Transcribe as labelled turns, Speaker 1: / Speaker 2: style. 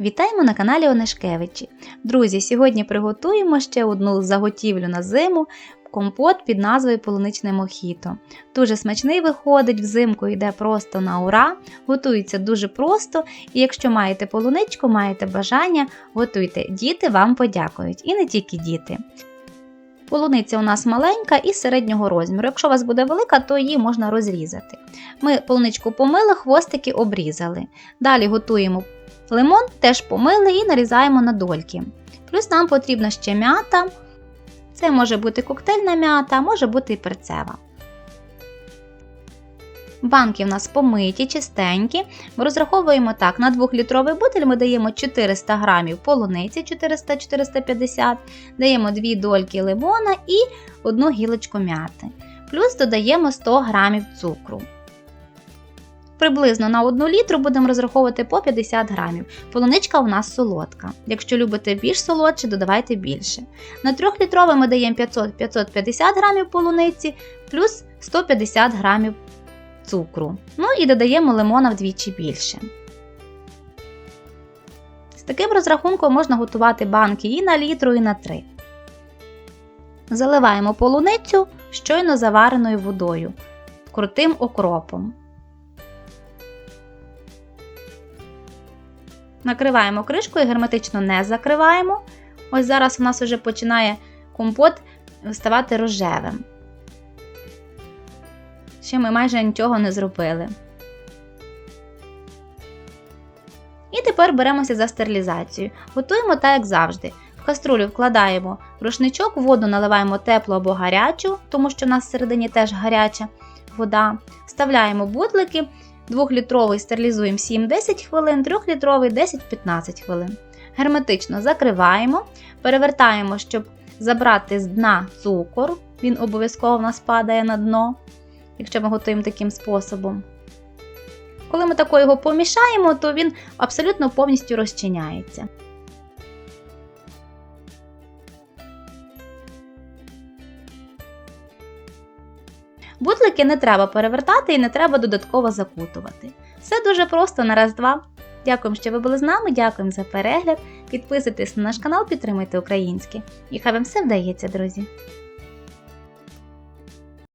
Speaker 1: Вітаємо на каналі Онешкевичі. Друзі, сьогодні приготуємо ще одну заготівлю на зиму компот під назвою Полуничне мохіто. Дуже смачний виходить, взимку йде просто на ура, готується дуже просто, і якщо маєте полуничку, маєте бажання, готуйте. Діти вам подякують. І не тільки діти. Полуниця у нас маленька і середнього розміру. Якщо у вас буде велика, то її можна розрізати. Ми полуничку помили, хвостики обрізали. Далі готуємо Лимон теж помили і нарізаємо на дольки. Плюс нам потрібна ще м'ята. Це може бути коктейльна м'ята, може бути і перцева. Банки в нас помиті, чистенькі. Ми розраховуємо так: на 2-літровий бутиль ми даємо 400 г полуниці 400-450 даємо 2 дольки лимона і 1 гілочку м'яти. Плюс додаємо 100 г цукру. Приблизно на 1 літру будемо розраховувати по 50 грамів. Полуничка у нас солодка. Якщо любите більш солодше, додавайте більше. На 3 літровий ми даємо 500-550 грамів полуниці плюс 150 грамів цукру. Ну і додаємо лимона вдвічі більше. З таким розрахунком можна готувати банки і на літру, і на 3. Заливаємо полуницю щойно завареною водою, крутим окропом. Накриваємо кришкою, герметично не закриваємо. Ось зараз у нас вже починає компот ставати рожевим. Ще ми майже нічого не зробили. І тепер беремося за стерилізацію. Готуємо так, як завжди. В каструлю вкладаємо рушничок, воду наливаємо теплу або гарячу, тому що у нас всередині теж гаряча вода. Вставляємо бутлики. 2-літровий стерилізуємо 7-10 хвилин, 3-літровий 10-15 хвилин. Герметично закриваємо, перевертаємо, щоб забрати з дна цукор. Він обов'язково в нас падає на дно, якщо ми готуємо таким способом. Коли ми тако його помішаємо, то він абсолютно повністю розчиняється. Бутлики не треба перевертати і не треба додатково закутувати. Все дуже просто на раз-два. Дякуємо, що ви були з нами, дякуємо за перегляд. Підписуйтесь на наш канал, підтримуйте українське. І хай вам все вдається, друзі!